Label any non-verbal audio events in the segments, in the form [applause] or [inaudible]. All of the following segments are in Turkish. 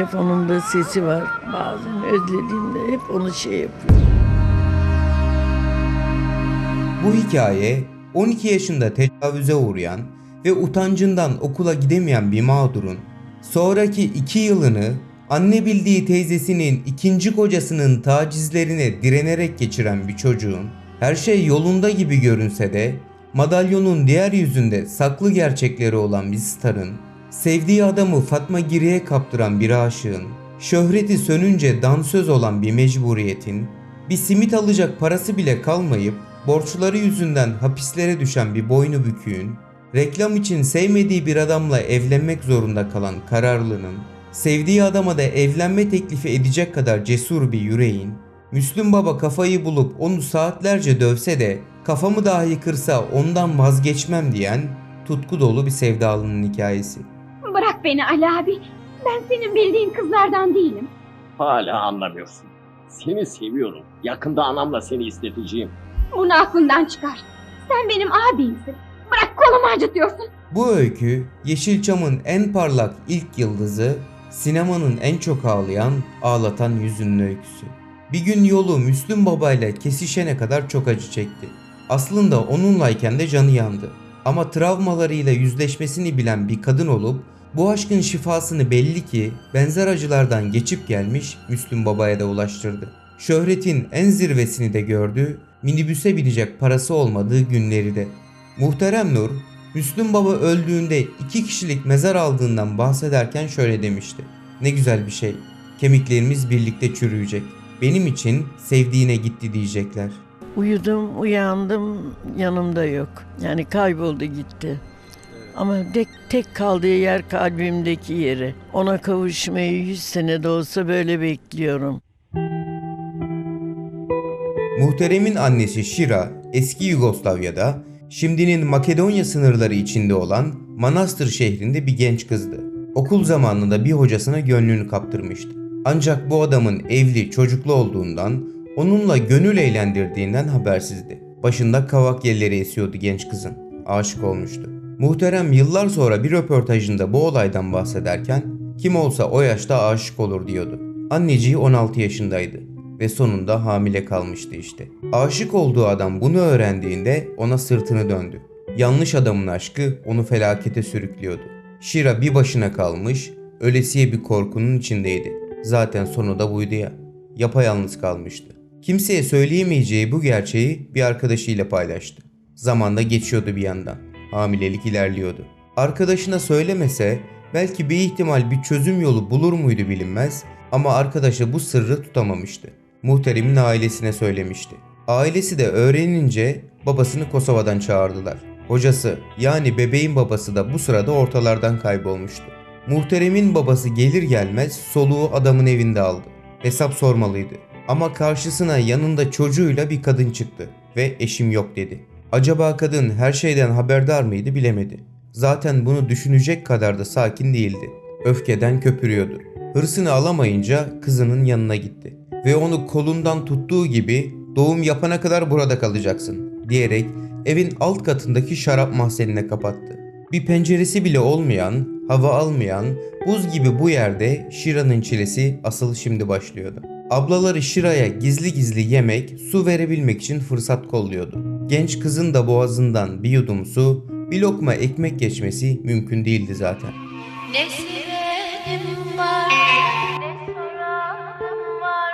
Telefonumda sesi var. Bazen özlediğimde hep onu şey yapıyorum. Bu hikaye 12 yaşında tecavüze uğrayan ve utancından okula gidemeyen bir mağdurun sonraki 2 yılını anne bildiği teyzesinin ikinci kocasının tacizlerine direnerek geçiren bir çocuğun her şey yolunda gibi görünse de madalyonun diğer yüzünde saklı gerçekleri olan bir starın sevdiği adamı Fatma Giri'ye kaptıran bir aşığın şöhreti sönünce dansöz olan bir mecburiyetin bir simit alacak parası bile kalmayıp borçları yüzünden hapislere düşen bir boynu büküğün, reklam için sevmediği bir adamla evlenmek zorunda kalan kararlının, sevdiği adama da evlenme teklifi edecek kadar cesur bir yüreğin, Müslüm Baba kafayı bulup onu saatlerce dövse de kafamı dahi kırsa ondan vazgeçmem diyen tutku dolu bir sevdalının hikayesi. Bırak beni Ali abi. Ben senin bildiğin kızlardan değilim. Hala anlamıyorsun. Seni seviyorum. Yakında anamla seni isteteceğim. Bunu aklından çıkar. Sen benim abimsin. Bırak kolumu acıtıyorsun. Bu öykü Yeşilçam'ın en parlak ilk yıldızı, sinemanın en çok ağlayan, ağlatan yüzünün öyküsü. Bir gün yolu Müslüm Baba ile kesişene kadar çok acı çekti. Aslında onunlayken de canı yandı. Ama travmalarıyla yüzleşmesini bilen bir kadın olup bu aşkın şifasını belli ki benzer acılardan geçip gelmiş Müslüm Baba'ya da ulaştırdı. Şöhretin en zirvesini de gördü, minibüse binecek parası olmadığı günleri de. Muhterem Nur, Müslüm Baba öldüğünde iki kişilik mezar aldığından bahsederken şöyle demişti. Ne güzel bir şey. Kemiklerimiz birlikte çürüyecek. Benim için sevdiğine gitti diyecekler. Uyudum, uyandım, yanımda yok. Yani kayboldu gitti. Ama tek, tek kaldığı yer kalbimdeki yeri. Ona kavuşmayı yüz sene de olsa böyle bekliyorum. Muhterem'in annesi Şira, eski Yugoslavya'da, şimdinin Makedonya sınırları içinde olan Manastır şehrinde bir genç kızdı. Okul zamanında bir hocasına gönlünü kaptırmıştı. Ancak bu adamın evli, çocuklu olduğundan, onunla gönül eğlendirdiğinden habersizdi. Başında kavak yelleri esiyordu genç kızın. Aşık olmuştu. Muhterem yıllar sonra bir röportajında bu olaydan bahsederken, kim olsa o yaşta aşık olur diyordu. Anneciği 16 yaşındaydı ve sonunda hamile kalmıştı işte. Aşık olduğu adam bunu öğrendiğinde ona sırtını döndü. Yanlış adamın aşkı onu felakete sürüklüyordu. Shira bir başına kalmış, ölesiye bir korkunun içindeydi. Zaten sonu da buydu ya. Yapayalnız kalmıştı. Kimseye söyleyemeyeceği bu gerçeği bir arkadaşıyla paylaştı. Zamanda geçiyordu bir yandan. Hamilelik ilerliyordu. Arkadaşına söylemese belki bir ihtimal bir çözüm yolu bulur muydu bilinmez ama arkadaşı bu sırrı tutamamıştı. Muhterimin ailesine söylemişti. Ailesi de öğrenince babasını Kosova'dan çağırdılar. Hocası yani bebeğin babası da bu sırada ortalardan kaybolmuştu. Muhteremin babası gelir gelmez soluğu adamın evinde aldı. Hesap sormalıydı. Ama karşısına yanında çocuğuyla bir kadın çıktı ve eşim yok dedi. Acaba kadın her şeyden haberdar mıydı bilemedi. Zaten bunu düşünecek kadar da sakin değildi. Öfkeden köpürüyordu. Hırsını alamayınca kızının yanına gitti. Ve onu kolundan tuttuğu gibi doğum yapana kadar burada kalacaksın diyerek evin alt katındaki şarap mahzenine kapattı. Bir penceresi bile olmayan, hava almayan, buz gibi bu yerde Şira'nın çilesi asıl şimdi başlıyordu. Ablaları Şira'ya gizli gizli yemek, su verebilmek için fırsat kolluyordu. Genç kızın da boğazından bir yudum su, bir lokma ekmek geçmesi mümkün değildi zaten. Ne var, ne var,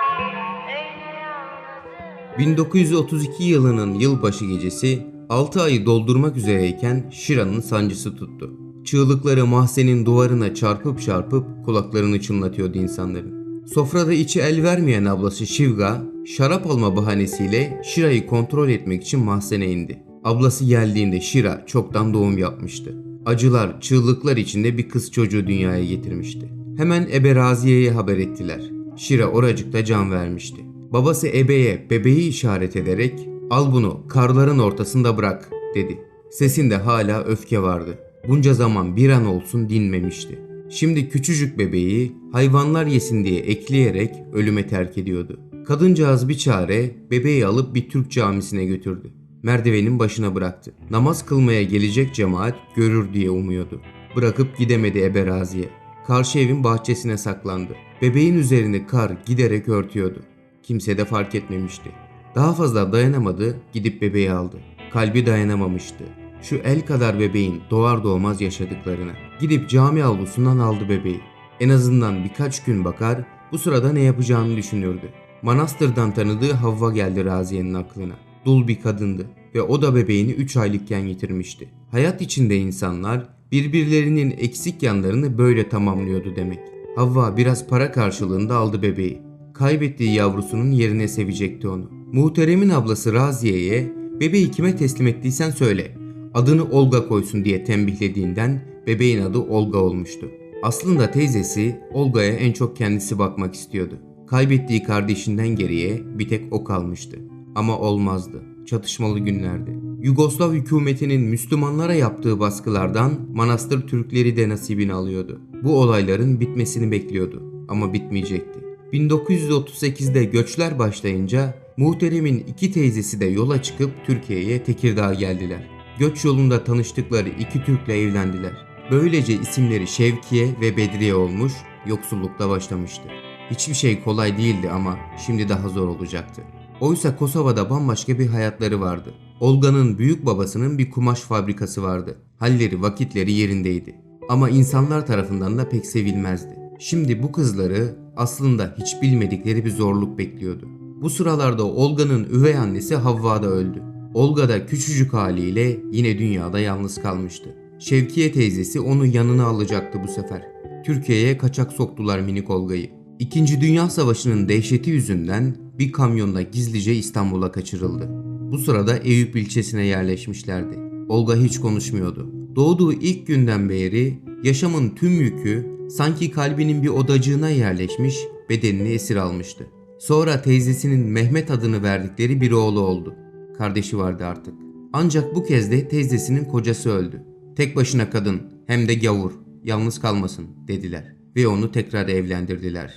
öyle yalnızım. 1932 yılının yılbaşı gecesi 6 ayı doldurmak üzereyken Şira'nın sancısı tuttu. Çığlıkları mahzenin duvarına çarpıp çarpıp kulaklarını çınlatıyordu insanların. Sofrada içi el vermeyen ablası Şivga, şarap alma bahanesiyle Şira'yı kontrol etmek için mahzene indi. Ablası geldiğinde Şira çoktan doğum yapmıştı. Acılar, çığlıklar içinde bir kız çocuğu dünyaya getirmişti. Hemen Ebe Raziye'ye haber ettiler. Şira oracıkta can vermişti. Babası Ebe'ye bebeği işaret ederek al bunu karların ortasında bırak dedi. Sesinde hala öfke vardı. Bunca zaman bir an olsun dinmemişti. Şimdi küçücük bebeği hayvanlar yesin diye ekleyerek ölüme terk ediyordu. Kadıncağız bir çare bebeği alıp bir Türk camisine götürdü. Merdivenin başına bıraktı. Namaz kılmaya gelecek cemaat görür diye umuyordu. Bırakıp gidemedi Eberazi'ye. karşı evin bahçesine saklandı. Bebeğin üzerini kar giderek örtüyordu. Kimse de fark etmemişti. Daha fazla dayanamadı, gidip bebeği aldı. Kalbi dayanamamıştı. Şu el kadar bebeğin doğar doğmaz yaşadıklarına. Gidip cami avlusundan aldı bebeği. En azından birkaç gün bakar, bu sırada ne yapacağını düşünürdü. Manastırdan tanıdığı Havva geldi Raziye'nin aklına. Dul bir kadındı ve o da bebeğini 3 aylıkken yitirmişti. Hayat içinde insanlar birbirlerinin eksik yanlarını böyle tamamlıyordu demek. Havva biraz para karşılığında aldı bebeği. Kaybettiği yavrusunun yerine sevecekti onu. Muhterem'in ablası Raziye'ye bebeği kime teslim ettiysen söyle. Adını Olga koysun diye tembihlediğinden bebeğin adı Olga olmuştu. Aslında teyzesi Olga'ya en çok kendisi bakmak istiyordu. Kaybettiği kardeşinden geriye bir tek o kalmıştı. Ama olmazdı. Çatışmalı günlerdi. Yugoslav hükümetinin Müslümanlara yaptığı baskılardan manastır Türkleri de nasibini alıyordu. Bu olayların bitmesini bekliyordu ama bitmeyecekti. 1938'de göçler başlayınca Muhterem'in iki teyzesi de yola çıkıp Türkiye'ye Tekirdağ'a geldiler. Göç yolunda tanıştıkları iki Türk'le evlendiler. Böylece isimleri Şevkiye ve Bedriye olmuş, yoksullukta başlamıştı. Hiçbir şey kolay değildi ama şimdi daha zor olacaktı. Oysa Kosova'da bambaşka bir hayatları vardı. Olga'nın büyük babasının bir kumaş fabrikası vardı. Halleri, vakitleri yerindeydi. Ama insanlar tarafından da pek sevilmezdi. Şimdi bu kızları aslında hiç bilmedikleri bir zorluk bekliyordu. Bu sıralarda Olga'nın üvey annesi Havva da öldü. Olga da küçücük haliyle yine dünyada yalnız kalmıştı. Şevkiye teyzesi onu yanına alacaktı bu sefer. Türkiye'ye kaçak soktular minik Olga'yı. İkinci Dünya Savaşı'nın dehşeti yüzünden bir kamyonla gizlice İstanbul'a kaçırıldı. Bu sırada Eyüp ilçesine yerleşmişlerdi. Olga hiç konuşmuyordu. Doğduğu ilk günden beri yaşamın tüm yükü sanki kalbinin bir odacığına yerleşmiş, bedenini esir almıştı. Sonra teyzesinin Mehmet adını verdikleri bir oğlu oldu. Kardeşi vardı artık. Ancak bu kez de teyzesinin kocası öldü. Tek başına kadın hem de gavur. Yalnız kalmasın dediler. Ve onu tekrar evlendirdiler.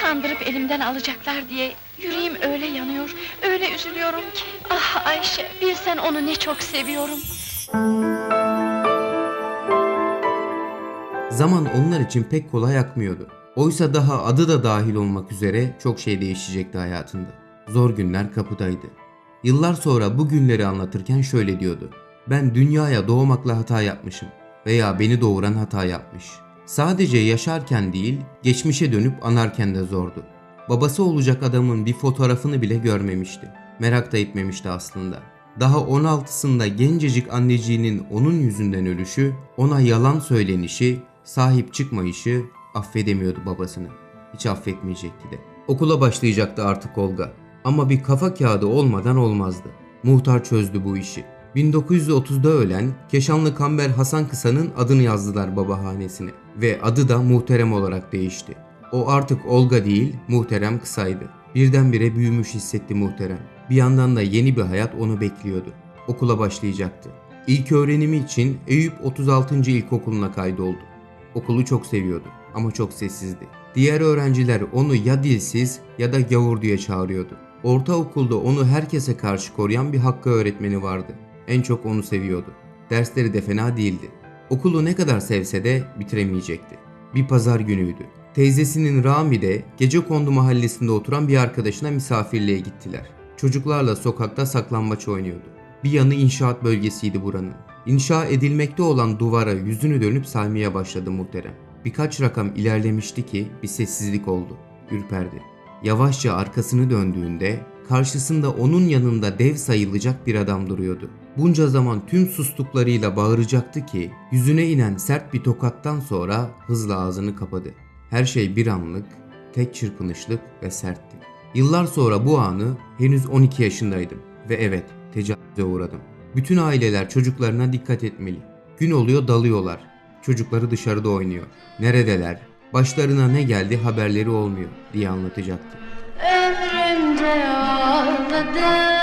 Kandırıp elimden alacaklar diye yüreğim öyle yanıyor, öyle üzülüyorum ki. Ah Ayşe, bilsen onu ne çok seviyorum. Zaman onlar için pek kolay akmıyordu. Oysa daha adı da dahil olmak üzere çok şey değişecekti hayatında. Zor günler kapıdaydı. Yıllar sonra bu günleri anlatırken şöyle diyordu. Ben dünyaya doğmakla hata yapmışım veya beni doğuran hata yapmış. Sadece yaşarken değil, geçmişe dönüp anarken de zordu. Babası olacak adamın bir fotoğrafını bile görmemişti. Merak da etmemişti aslında. Daha 16'sında gencecik anneciğinin onun yüzünden ölüşü, ona yalan söylenişi, sahip çıkmayışı affedemiyordu babasını. Hiç affetmeyecekti de. Okula başlayacaktı artık Olga. Ama bir kafa kağıdı olmadan olmazdı. Muhtar çözdü bu işi. 1930'da ölen Keşanlı Kamber Hasan Kısa'nın adını yazdılar babahanesine ve adı da Muhterem olarak değişti. O artık Olga değil, Muhterem Kısa'ydı. Birdenbire büyümüş hissetti Muhterem. Bir yandan da yeni bir hayat onu bekliyordu. Okula başlayacaktı. İlk öğrenimi için Eyüp 36. İlkokulu'na kaydoldu. Okulu çok seviyordu ama çok sessizdi. Diğer öğrenciler onu ya dilsiz ya da gavur diye çağırıyordu. Ortaokulda onu herkese karşı koruyan bir Hakkı öğretmeni vardı. En çok onu seviyordu. Dersleri de fena değildi. Okulu ne kadar sevse de bitiremeyecekti. Bir pazar günüydü. Teyzesinin Rami de gece kondu mahallesinde oturan bir arkadaşına misafirliğe gittiler. Çocuklarla sokakta saklambaç oynuyordu. Bir yanı inşaat bölgesiydi buranın. İnşa edilmekte olan duvara yüzünü dönüp saymaya başladı muhterem. Birkaç rakam ilerlemişti ki bir sessizlik oldu. Ürperdi. Yavaşça arkasını döndüğünde karşısında onun yanında dev sayılacak bir adam duruyordu. Bunca zaman tüm sustuklarıyla bağıracaktı ki yüzüne inen sert bir tokattan sonra hızla ağzını kapadı. Her şey bir anlık, tek çırpınışlık ve sertti. Yıllar sonra bu anı henüz 12 yaşındaydım ve evet tecavüze uğradım. Bütün aileler çocuklarına dikkat etmeli. Gün oluyor dalıyorlar. Çocukları dışarıda oynuyor. Neredeler? Başlarına ne geldi haberleri olmuyor diye anlatacaktı. Mi Tanrı?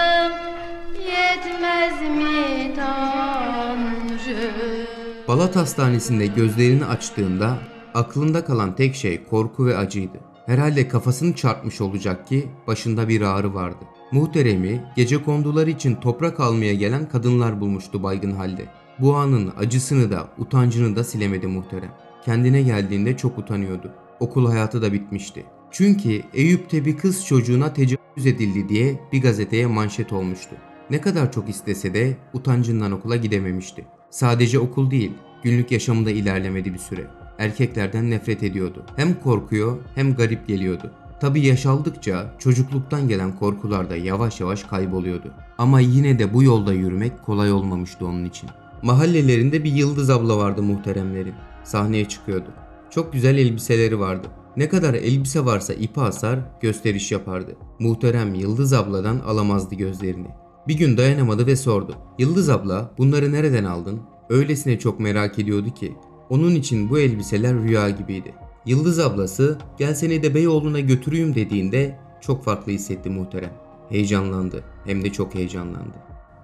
Balat Hastanesi'nde gözlerini açtığında aklında kalan tek şey korku ve acıydı. Herhalde kafasını çarpmış olacak ki başında bir ağrı vardı. Muhteremi gece kondular için toprak almaya gelen kadınlar bulmuştu baygın halde. Bu anın acısını da utancını da silemedi muhterem. Kendine geldiğinde çok utanıyordu. Okul hayatı da bitmişti. Çünkü Eyüp'te bir kız çocuğuna tecavüz edildi diye bir gazeteye manşet olmuştu. Ne kadar çok istese de utancından okula gidememişti. Sadece okul değil, günlük yaşamında ilerlemedi bir süre. Erkeklerden nefret ediyordu. Hem korkuyor hem garip geliyordu. Tabi yaş aldıkça çocukluktan gelen korkular da yavaş yavaş kayboluyordu. Ama yine de bu yolda yürümek kolay olmamıştı onun için. Mahallelerinde bir Yıldız abla vardı muhteremlerin. Sahneye çıkıyordu. Çok güzel elbiseleri vardı. Ne kadar elbise varsa ipi asar, gösteriş yapardı. Muhterem Yıldız abladan alamazdı gözlerini. Bir gün dayanamadı ve sordu. Yıldız abla bunları nereden aldın? Öylesine çok merak ediyordu ki. Onun için bu elbiseler rüya gibiydi. Yıldız ablası gel seni de Beyoğlu'na götüreyim dediğinde çok farklı hissetti muhterem. Heyecanlandı hem de çok heyecanlandı.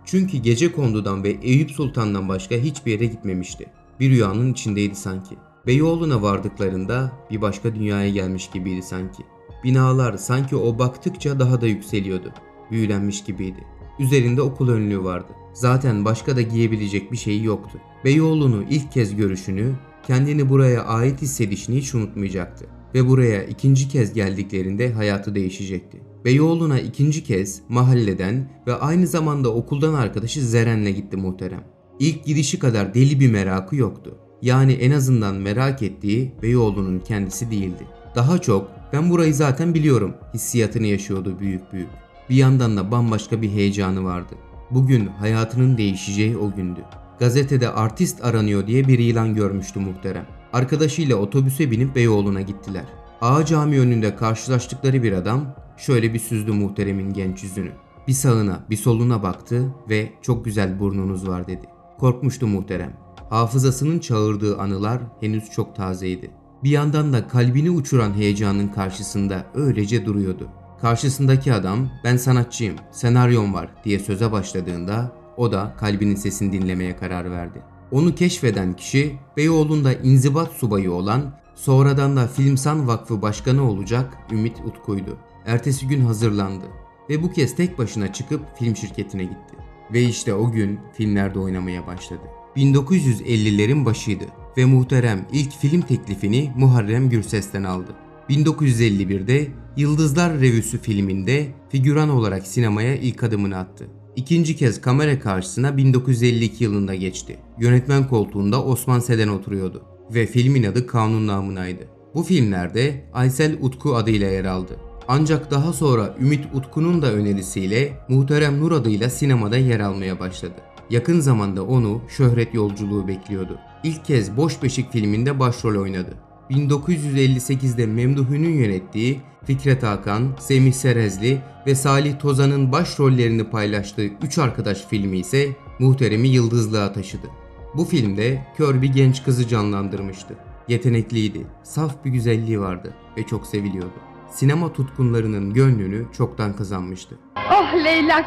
Çünkü gece kondudan ve Eyüp Sultan'dan başka hiçbir yere gitmemişti. Bir rüyanın içindeydi sanki. Beyoğlu'na vardıklarında bir başka dünyaya gelmiş gibiydi sanki. Binalar sanki o baktıkça daha da yükseliyordu. Büyülenmiş gibiydi. Üzerinde okul önlüğü vardı. Zaten başka da giyebilecek bir şeyi yoktu. Beyoğlu'nu ilk kez görüşünü, kendini buraya ait hissedişini hiç unutmayacaktı. Ve buraya ikinci kez geldiklerinde hayatı değişecekti. Beyoğlu'na ikinci kez mahalleden ve aynı zamanda okuldan arkadaşı Zeren'le gitti muhterem. İlk gidişi kadar deli bir merakı yoktu. Yani en azından merak ettiği Beyoğlu'nun kendisi değildi. Daha çok ben burayı zaten biliyorum hissiyatını yaşıyordu büyük büyük. Bir yandan da bambaşka bir heyecanı vardı. Bugün hayatının değişeceği o gündü. Gazetede artist aranıyor diye bir ilan görmüştü muhterem. Arkadaşıyla otobüse binip Beyoğlu'na gittiler. Ağa cami önünde karşılaştıkları bir adam şöyle bir süzdü muhteremin genç yüzünü. Bir sağına bir soluna baktı ve çok güzel burnunuz var dedi. Korkmuştu muhterem. Hafızasının çağırdığı anılar henüz çok tazeydi. Bir yandan da kalbini uçuran heyecanın karşısında öylece duruyordu. Karşısındaki adam ben sanatçıyım, senaryom var diye söze başladığında o da kalbinin sesini dinlemeye karar verdi. Onu keşfeden kişi Beyoğlu'nda inzibat subayı olan sonradan da Filmsan Vakfı Başkanı olacak Ümit Utku'ydu. Ertesi gün hazırlandı ve bu kez tek başına çıkıp film şirketine gitti. Ve işte o gün filmlerde oynamaya başladı. 1950'lerin başıydı ve muhterem ilk film teklifini Muharrem Gürses'ten aldı. 1951'de Yıldızlar Revüsü filminde figüran olarak sinemaya ilk adımını attı. İkinci kez kamera karşısına 1952 yılında geçti. Yönetmen koltuğunda Osman Seden oturuyordu ve filmin adı Kanun namınaydı. Bu filmlerde Aysel Utku adıyla yer aldı. Ancak daha sonra Ümit Utku'nun da önerisiyle Muhterem Nur adıyla sinemada yer almaya başladı. Yakın zamanda onu şöhret yolculuğu bekliyordu. İlk kez Boş Beşik filminde başrol oynadı. 1958'de Memduhü'nün yönettiği Fikret Hakan, Semih Serezli ve Salih Tozan'ın başrollerini paylaştığı Üç Arkadaş filmi ise muhteremi yıldızlığa taşıdı. Bu filmde kör bir genç kızı canlandırmıştı. Yetenekliydi, saf bir güzelliği vardı ve çok seviliyordu. Sinema tutkunlarının gönlünü çoktan kazanmıştı. Oh leylak.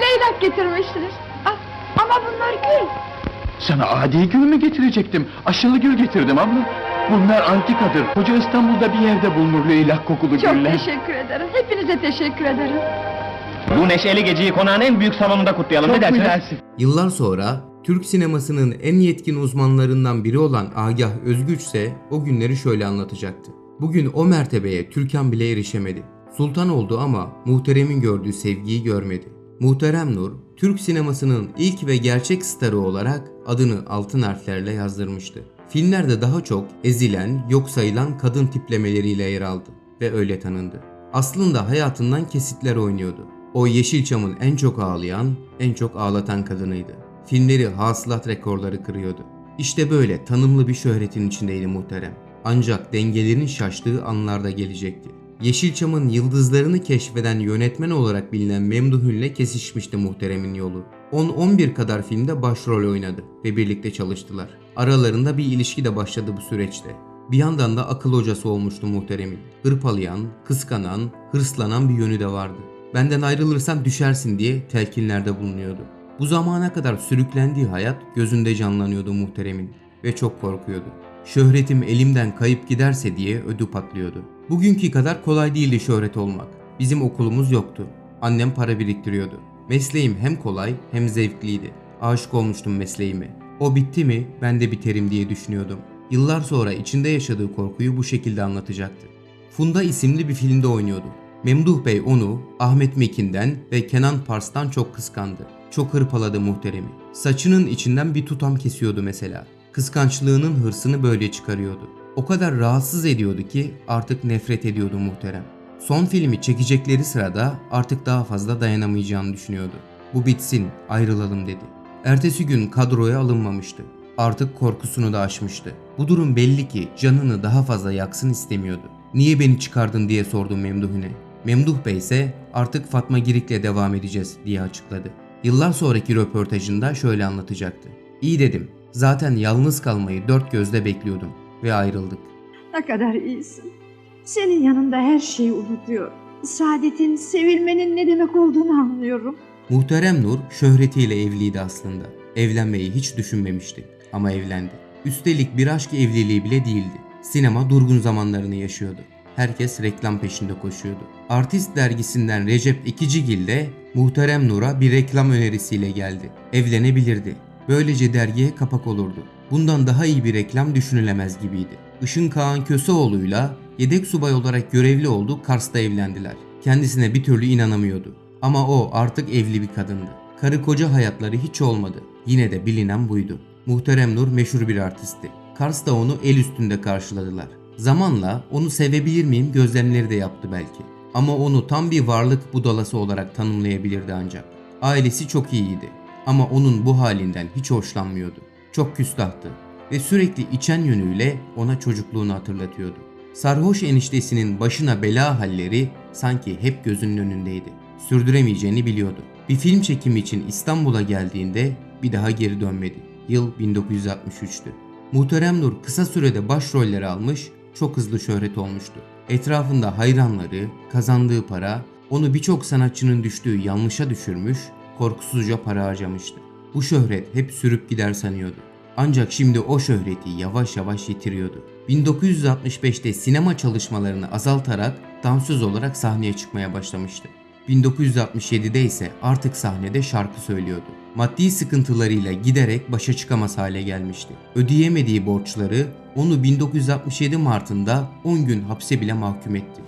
Leylak getirmişsiniz. Ah, ama bunlar gül. Sana adi gül mü getirecektim? Aşılı gül getirdim abla. Bunlar antikadır. Koca İstanbul'da bir yerde bulunur leylak kokulu Çok güller. teşekkür ederim. Hepinize teşekkür ederim. Bu neşeli geceyi konağın en büyük salonunda kutlayalım. Çok ne dersiniz? mülasip. Yıllar sonra Türk sinemasının en yetkin uzmanlarından biri olan Agah Özgüç ise o günleri şöyle anlatacaktı. Bugün o mertebeye Türkan bile erişemedi. Sultan oldu ama muhteremin gördüğü sevgiyi görmedi. Muhterem Nur, Türk sinemasının ilk ve gerçek starı olarak adını altın harflerle yazdırmıştı. Filmlerde daha çok ezilen, yok sayılan kadın tiplemeleriyle yer aldı ve öyle tanındı. Aslında hayatından kesitler oynuyordu. O Yeşilçam'ın en çok ağlayan, en çok ağlatan kadınıydı. Filmleri hasılat rekorları kırıyordu. İşte böyle tanımlı bir şöhretin içindeydi muhterem. Ancak dengelerin şaştığı anlarda gelecekti. Yeşilçam'ın yıldızlarını keşfeden yönetmen olarak bilinen Memduh Ün'le kesişmişti muhteremin yolu. 10-11 kadar filmde başrol oynadı ve birlikte çalıştılar. Aralarında bir ilişki de başladı bu süreçte. Bir yandan da akıl hocası olmuştu muhteremin. Hırpalayan, kıskanan, hırslanan bir yönü de vardı. Benden ayrılırsan düşersin diye telkinlerde bulunuyordu. Bu zamana kadar sürüklendiği hayat gözünde canlanıyordu muhteremin ve çok korkuyordu. Şöhretim elimden kayıp giderse diye ödü patlıyordu. Bugünkü kadar kolay değildi şöhret olmak. Bizim okulumuz yoktu. Annem para biriktiriyordu. Mesleğim hem kolay hem zevkliydi. Aşık olmuştum mesleğime. O bitti mi ben de biterim diye düşünüyordum. Yıllar sonra içinde yaşadığı korkuyu bu şekilde anlatacaktı. Funda isimli bir filmde oynuyordu. Memduh Bey onu Ahmet Mekin'den ve Kenan Pars'tan çok kıskandı. Çok hırpaladı muhteremi. Saçının içinden bir tutam kesiyordu mesela. Kıskançlığının hırsını böyle çıkarıyordu. O kadar rahatsız ediyordu ki artık nefret ediyordu muhterem. Son filmi çekecekleri sırada artık daha fazla dayanamayacağını düşünüyordu. Bu bitsin, ayrılalım dedi. Ertesi gün kadroya alınmamıştı. Artık korkusunu da aşmıştı. Bu durum belli ki canını daha fazla yaksın istemiyordu. Niye beni çıkardın diye sordu Memduh'une. Memduh Bey ise artık Fatma Girik'le devam edeceğiz diye açıkladı. Yıllar sonraki röportajında şöyle anlatacaktı. İyi dedim. Zaten yalnız kalmayı dört gözle bekliyordum ve ayrıldık. Ne kadar iyisin. Senin yanında her şeyi unutuyorum. Saadetin, sevilmenin ne demek olduğunu anlıyorum. Muhterem Nur şöhretiyle evliydi aslında. Evlenmeyi hiç düşünmemişti ama evlendi. Üstelik bir aşk evliliği bile değildi. Sinema durgun zamanlarını yaşıyordu. Herkes reklam peşinde koşuyordu. Artist dergisinden Recep İkicigil de Muhterem Nur'a bir reklam önerisiyle geldi. Evlenebilirdi. Böylece dergiye kapak olurdu. Bundan daha iyi bir reklam düşünülemez gibiydi. Işın Kağan Köseoğlu'yla yedek subay olarak görevli olduğu Kars'ta evlendiler. Kendisine bir türlü inanamıyordu. Ama o artık evli bir kadındı. Karı koca hayatları hiç olmadı. Yine de bilinen buydu. Muhterem Nur meşhur bir artistti. Kars'ta onu el üstünde karşıladılar. Zamanla onu sevebilir miyim gözlemleri de yaptı belki. Ama onu tam bir varlık budalası olarak tanımlayabilirdi ancak. Ailesi çok iyiydi. Ama onun bu halinden hiç hoşlanmıyordu. Çok küstahtı ve sürekli içen yönüyle ona çocukluğunu hatırlatıyordu. Sarhoş eniştesinin başına bela halleri sanki hep gözünün önündeydi. Sürdüremeyeceğini biliyordu. Bir film çekimi için İstanbul'a geldiğinde bir daha geri dönmedi. Yıl 1963'tü. Muhterem Nur kısa sürede başrolleri almış, çok hızlı şöhret olmuştu. Etrafında hayranları, kazandığı para, onu birçok sanatçının düştüğü yanlışa düşürmüş, korkusuzca para harcamıştı. Bu şöhret hep sürüp gider sanıyordu. Ancak şimdi o şöhreti yavaş yavaş yitiriyordu. 1965'te sinema çalışmalarını azaltarak dansöz olarak sahneye çıkmaya başlamıştı. 1967'de ise artık sahnede şarkı söylüyordu. Maddi sıkıntılarıyla giderek başa çıkamaz hale gelmişti. Ödeyemediği borçları onu 1967 Mart'ında 10 gün hapse bile mahkum etti.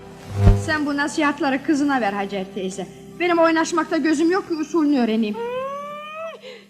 Sen bu nasihatları kızına ver Hacer teyze. Benim oynaşmakta gözüm yok ki usulünü öğreneyim.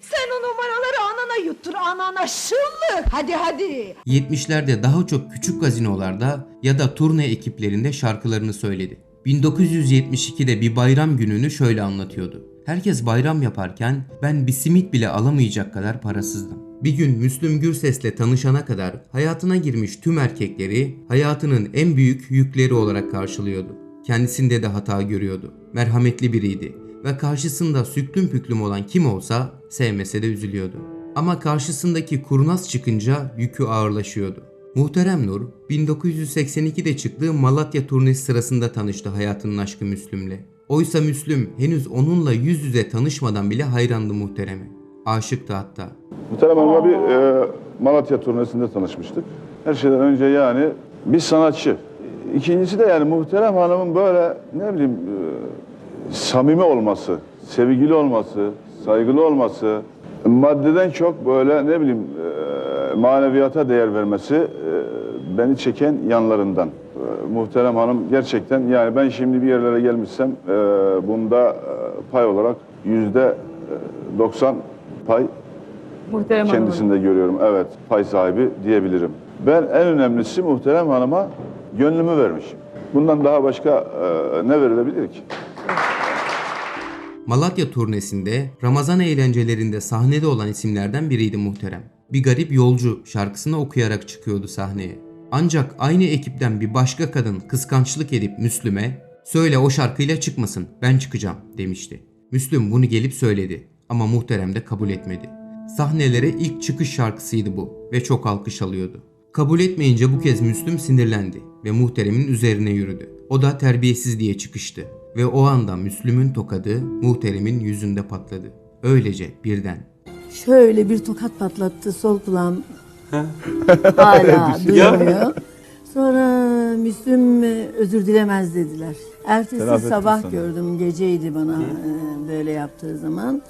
Sen o numaraları anana yuttur anana şıllık. Hadi hadi. 70'lerde daha çok küçük gazinolarda ya da turne ekiplerinde şarkılarını söyledi. 1972'de bir bayram gününü şöyle anlatıyordu. Herkes bayram yaparken ben bir simit bile alamayacak kadar parasızdım. Bir gün Müslüm Gürses'le tanışana kadar hayatına girmiş tüm erkekleri hayatının en büyük yükleri olarak karşılıyordu. Kendisinde de hata görüyordu. Merhametli biriydi ve karşısında süklüm püklüm olan kim olsa sevmese de üzülüyordu. Ama karşısındaki kurnaz çıkınca yükü ağırlaşıyordu. Muhterem Nur 1982'de çıktığı Malatya turnesi sırasında tanıştı hayatının aşkı Müslüm'le. Oysa Müslüm henüz onunla yüz yüze tanışmadan bile hayrandı muhtereme. Aşıktı hatta. Muhterem Hanım'la bir e, Malatya turnesinde tanışmıştık. Her şeyden önce yani bir sanatçı. İkincisi de yani Muhterem Hanım'ın böyle ne bileyim e, samimi olması, sevgili olması, saygılı olması, maddeden çok böyle ne bileyim e, maneviyata değer vermesi e, beni çeken yanlarından. E, Muhterem Hanım gerçekten yani ben şimdi bir yerlere gelmişsem e, bunda e, pay olarak yüzde e, 90 pay kendisinde görüyorum. Evet, pay sahibi diyebilirim. Ben en önemlisi muhterem hanıma gönlümü vermişim. Bundan daha başka e, ne verilebilir ki? Malatya turnesinde Ramazan eğlencelerinde sahnede olan isimlerden biriydi muhterem. Bir garip yolcu şarkısını okuyarak çıkıyordu sahneye. Ancak aynı ekipten bir başka kadın kıskançlık edip Müslüm'e söyle o şarkıyla çıkmasın ben çıkacağım demişti. Müslüm bunu gelip söyledi ama muhterem de kabul etmedi. Sahnelere ilk çıkış şarkısıydı bu ve çok alkış alıyordu. Kabul etmeyince bu kez Müslüm sinirlendi ve muhteremin üzerine yürüdü. O da terbiyesiz diye çıkıştı ve o anda Müslüm'ün tokadı muhteremin yüzünde patladı. Öylece birden. Şöyle bir tokat patlattı sol kulağım. Hala [laughs] duymuyor. Sonra Müslüm e, özür dilemez dediler. Ertesi Telafi sabah sen. gördüm geceydi bana e, böyle yaptığı zaman.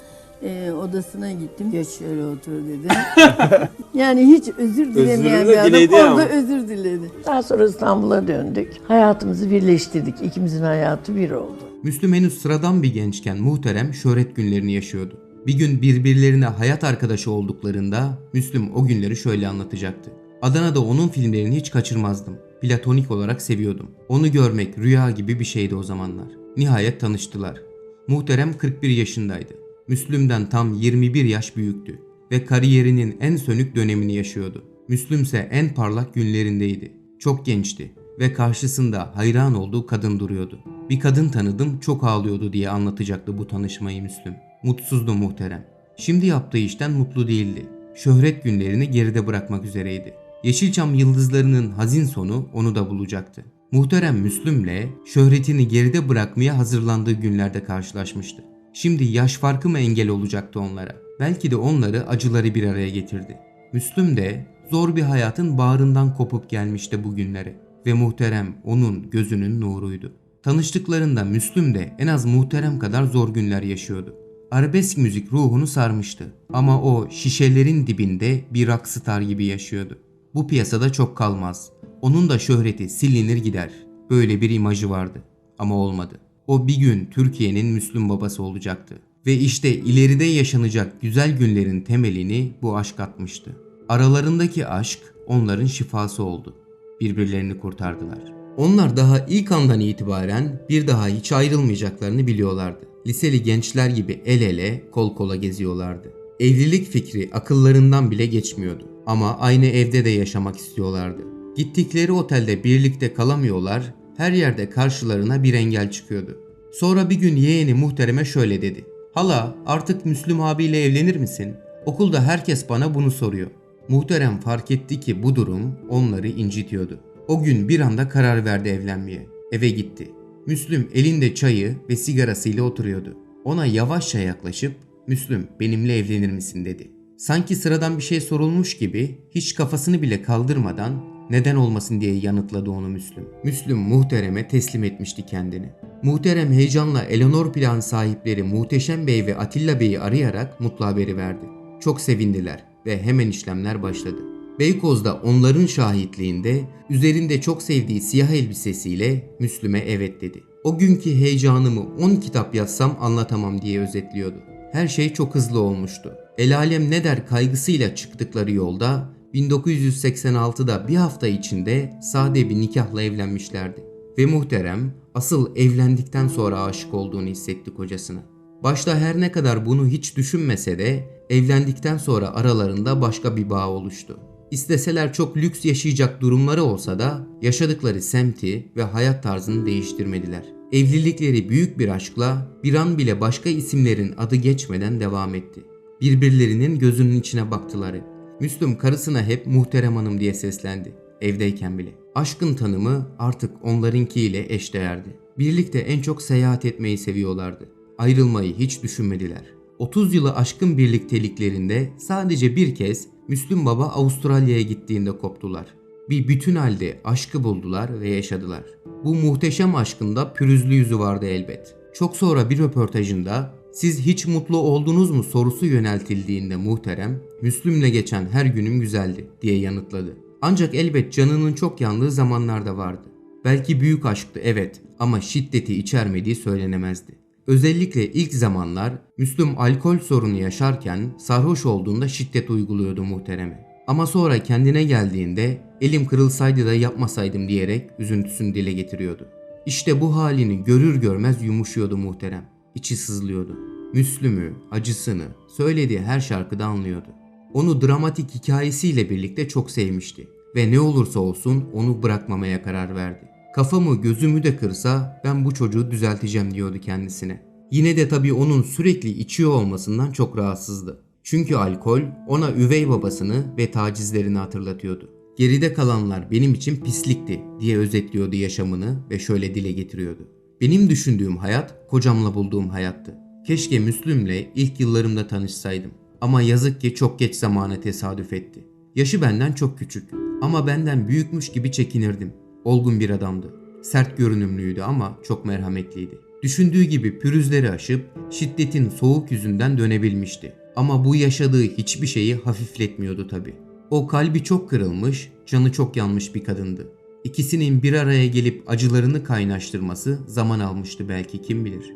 e, odasına gittim. Geç şöyle otur dedim. [laughs] yani hiç özür dilemeyen bir adam orada ama. özür diledi. Daha sonra İstanbul'a döndük. Hayatımızı birleştirdik. İkimizin hayatı bir oldu. Müslüm henüz sıradan bir gençken muhterem şöhret günlerini yaşıyordu. Bir gün birbirlerine hayat arkadaşı olduklarında Müslüm o günleri şöyle anlatacaktı. Adana'da onun filmlerini hiç kaçırmazdım. Platonik olarak seviyordum. Onu görmek rüya gibi bir şeydi o zamanlar. Nihayet tanıştılar. Muhterem 41 yaşındaydı. Müslüm'den tam 21 yaş büyüktü ve kariyerinin en sönük dönemini yaşıyordu. Müslüm ise en parlak günlerindeydi. Çok gençti ve karşısında hayran olduğu kadın duruyordu. Bir kadın tanıdım çok ağlıyordu diye anlatacaktı bu tanışmayı Müslüm. Mutsuzdu muhterem. Şimdi yaptığı işten mutlu değildi. Şöhret günlerini geride bırakmak üzereydi. Yeşilçam yıldızlarının hazin sonu onu da bulacaktı. Muhterem Müslüm'le şöhretini geride bırakmaya hazırlandığı günlerde karşılaşmıştı. Şimdi yaş farkı mı engel olacaktı onlara? Belki de onları acıları bir araya getirdi. Müslüm de zor bir hayatın bağrından kopup gelmişti bu günlere ve muhterem onun gözünün nuruydu. Tanıştıklarında Müslüm de en az muhterem kadar zor günler yaşıyordu. Arabesk müzik ruhunu sarmıştı ama o şişelerin dibinde bir rockstar gibi yaşıyordu. Bu piyasada çok kalmaz. Onun da şöhreti silinir gider. Böyle bir imajı vardı ama olmadı. O bir gün Türkiye'nin Müslüm babası olacaktı. Ve işte ileride yaşanacak güzel günlerin temelini bu aşk atmıştı. Aralarındaki aşk onların şifası oldu. Birbirlerini kurtardılar. Onlar daha ilk andan itibaren bir daha hiç ayrılmayacaklarını biliyorlardı. Liseli gençler gibi el ele, kol kola geziyorlardı. Evlilik fikri akıllarından bile geçmiyordu. Ama aynı evde de yaşamak istiyorlardı. Gittikleri otelde birlikte kalamıyorlar, her yerde karşılarına bir engel çıkıyordu. Sonra bir gün yeğeni muhtereme şöyle dedi. Hala artık Müslüm abiyle evlenir misin? Okulda herkes bana bunu soruyor. Muhterem fark etti ki bu durum onları incitiyordu. O gün bir anda karar verdi evlenmeye. Eve gitti. Müslüm elinde çayı ve sigarasıyla oturuyordu. Ona yavaşça yaklaşıp Müslüm benimle evlenir misin dedi. Sanki sıradan bir şey sorulmuş gibi hiç kafasını bile kaldırmadan neden olmasın diye yanıtladı onu Müslüm. Müslüm muhtereme teslim etmişti kendini. Muhterem heyecanla Eleanor plan sahipleri Muhteşem Bey ve Atilla Bey'i arayarak mutlu haberi verdi. Çok sevindiler ve hemen işlemler başladı. Beykoz'da onların şahitliğinde üzerinde çok sevdiği siyah elbisesiyle Müslüme evet dedi. O günkü heyecanımı 10 kitap yazsam anlatamam diye özetliyordu. Her şey çok hızlı olmuştu. El alem ne der kaygısıyla çıktıkları yolda 1986'da bir hafta içinde sade bir nikahla evlenmişlerdi. Ve muhterem asıl evlendikten sonra aşık olduğunu hissetti kocasına. Başta her ne kadar bunu hiç düşünmese de evlendikten sonra aralarında başka bir bağ oluştu. İsteseler çok lüks yaşayacak durumları olsa da yaşadıkları semti ve hayat tarzını değiştirmediler. Evlilikleri büyük bir aşkla bir an bile başka isimlerin adı geçmeden devam etti. Birbirlerinin gözünün içine baktılar hep. Müslüm karısına hep muhterem hanım diye seslendi. Evdeyken bile. Aşkın tanımı artık onlarınkiyle eşdeğerdi. Birlikte en çok seyahat etmeyi seviyorlardı. Ayrılmayı hiç düşünmediler. 30 yılı aşkın birlikteliklerinde sadece bir kez Müslüm Baba Avustralya'ya gittiğinde koptular. Bir bütün halde aşkı buldular ve yaşadılar. Bu muhteşem aşkında pürüzlü yüzü vardı elbet. Çok sonra bir röportajında siz hiç mutlu oldunuz mu sorusu yöneltildiğinde muhterem, Müslüm'le geçen her günüm güzeldi diye yanıtladı. Ancak elbet canının çok yandığı zamanlar da vardı. Belki büyük aşktı evet ama şiddeti içermediği söylenemezdi. Özellikle ilk zamanlar Müslüm alkol sorunu yaşarken sarhoş olduğunda şiddet uyguluyordu muhtereme. Ama sonra kendine geldiğinde elim kırılsaydı da yapmasaydım diyerek üzüntüsünü dile getiriyordu. İşte bu halini görür görmez yumuşuyordu muhterem. İçi sızlıyordu. Müslüm'ü, acısını, söylediği her şarkıda anlıyordu. Onu dramatik hikayesiyle birlikte çok sevmişti ve ne olursa olsun onu bırakmamaya karar verdi. Kafamı gözümü de kırsa ben bu çocuğu düzelteceğim diyordu kendisine. Yine de tabii onun sürekli içiyor olmasından çok rahatsızdı. Çünkü alkol ona üvey babasını ve tacizlerini hatırlatıyordu. Geride kalanlar benim için pislikti diye özetliyordu yaşamını ve şöyle dile getiriyordu. Benim düşündüğüm hayat kocamla bulduğum hayattı. Keşke Müslüm'le ilk yıllarımda tanışsaydım. Ama yazık ki çok geç zamana tesadüf etti. Yaşı benden çok küçük ama benden büyükmüş gibi çekinirdim. Olgun bir adamdı. Sert görünümlüydü ama çok merhametliydi. Düşündüğü gibi pürüzleri aşıp şiddetin soğuk yüzünden dönebilmişti. Ama bu yaşadığı hiçbir şeyi hafifletmiyordu tabi. O kalbi çok kırılmış, canı çok yanmış bir kadındı. İkisinin bir araya gelip acılarını kaynaştırması zaman almıştı belki kim bilir.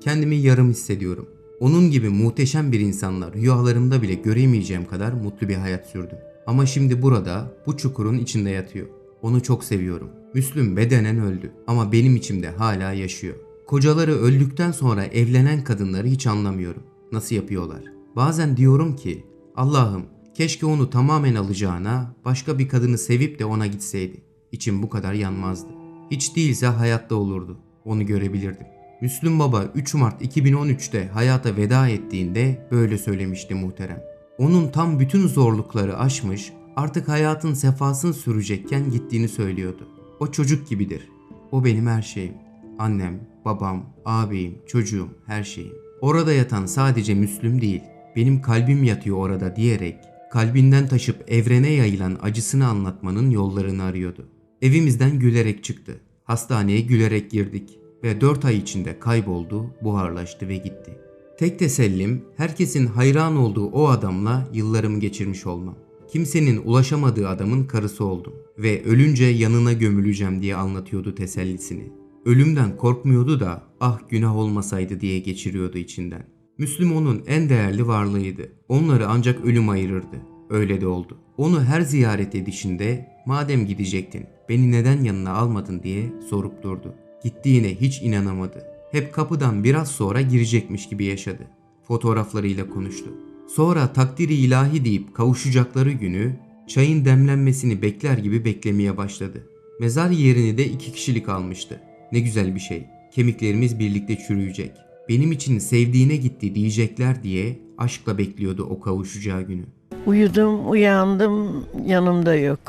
Kendimi yarım hissediyorum. Onun gibi muhteşem bir insanla rüyalarımda bile göremeyeceğim kadar mutlu bir hayat sürdüm. Ama şimdi burada, bu çukurun içinde yatıyor. Onu çok seviyorum. Müslüm bedenen öldü ama benim içimde hala yaşıyor. Kocaları öldükten sonra evlenen kadınları hiç anlamıyorum. Nasıl yapıyorlar? Bazen diyorum ki Allah'ım keşke onu tamamen alacağına başka bir kadını sevip de ona gitseydi. İçim bu kadar yanmazdı. Hiç değilse hayatta olurdu. Onu görebilirdim. Müslüm Baba 3 Mart 2013'te hayata veda ettiğinde böyle söylemişti muhterem. Onun tam bütün zorlukları aşmış, artık hayatın sefasını sürecekken gittiğini söylüyordu. O çocuk gibidir. O benim her şeyim. Annem, babam, ağabeyim, çocuğum, her şeyim. Orada yatan sadece Müslüm değil, benim kalbim yatıyor orada diyerek kalbinden taşıp evrene yayılan acısını anlatmanın yollarını arıyordu. Evimizden gülerek çıktı. Hastaneye gülerek girdik ve 4 ay içinde kayboldu, buharlaştı ve gitti. Tek tesellim herkesin hayran olduğu o adamla yıllarımı geçirmiş olmam. Kimsenin ulaşamadığı adamın karısı oldum ve ölünce yanına gömüleceğim diye anlatıyordu tesellisini. Ölümden korkmuyordu da ah günah olmasaydı diye geçiriyordu içinden. Müslüm onun en değerli varlığıydı. Onları ancak ölüm ayırırdı. Öyle de oldu. Onu her ziyaret edişinde madem gidecektin beni neden yanına almadın diye sorup durdu. Gittiğine hiç inanamadı. Hep kapıdan biraz sonra girecekmiş gibi yaşadı. Fotoğraflarıyla konuştu. Sonra takdiri ilahi deyip kavuşacakları günü çayın demlenmesini bekler gibi beklemeye başladı. Mezar yerini de iki kişilik almıştı. Ne güzel bir şey. Kemiklerimiz birlikte çürüyecek. Benim için sevdiğine gitti diyecekler diye aşkla bekliyordu o kavuşacağı günü. Uyudum, uyandım, yanımda yok.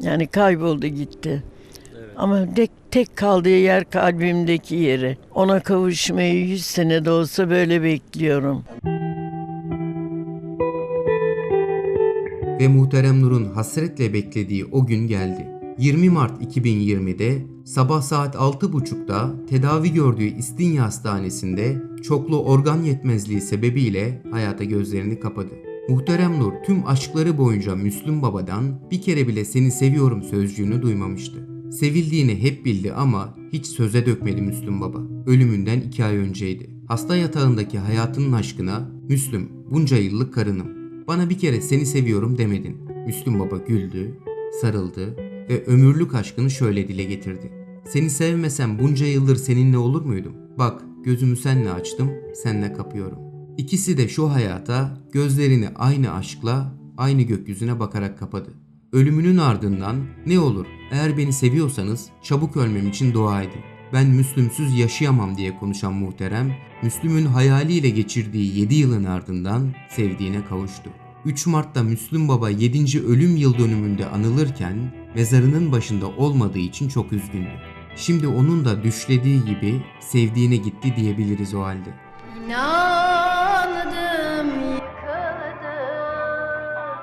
Yani kayboldu gitti. Ama tek, tek kaldığı yer kalbimdeki yeri. Ona kavuşmayı yüz sene de olsa böyle bekliyorum. Ve Muhterem Nur'un hasretle beklediği o gün geldi. 20 Mart 2020'de sabah saat 6.30'da tedavi gördüğü İstinye Hastanesi'nde çoklu organ yetmezliği sebebiyle hayata gözlerini kapadı. Muhterem Nur tüm aşkları boyunca Müslüm Baba'dan bir kere bile seni seviyorum sözcüğünü duymamıştı. Sevildiğini hep bildi ama hiç söze dökmedi Müslüm Baba. Ölümünden iki ay önceydi. Hasta yatağındaki hayatının aşkına Müslüm bunca yıllık karınım. Bana bir kere seni seviyorum demedin. Müslüm Baba güldü, sarıldı ve ömürlük aşkını şöyle dile getirdi. Seni sevmesem bunca yıldır seninle olur muydum? Bak gözümü senle açtım, senle kapıyorum. İkisi de şu hayata gözlerini aynı aşkla, aynı gökyüzüne bakarak kapadı. Ölümünün ardından ne olur eğer beni seviyorsanız çabuk ölmem için dua edin. Ben Müslümsüz yaşayamam diye konuşan muhterem, Müslüm'ün hayaliyle geçirdiği 7 yılın ardından sevdiğine kavuştu. 3 Mart'ta Müslüm Baba 7. ölüm yıl dönümünde anılırken mezarının başında olmadığı için çok üzgündü. Şimdi onun da düşlediği gibi sevdiğine gitti diyebiliriz o halde. İnandım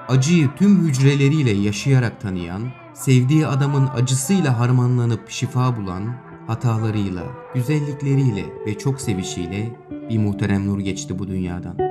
Acıyı tüm hücreleriyle yaşayarak tanıyan, sevdiği adamın acısıyla harmanlanıp şifa bulan, hatalarıyla, güzellikleriyle ve çok sevişiyle bir muhterem nur geçti bu dünyadan.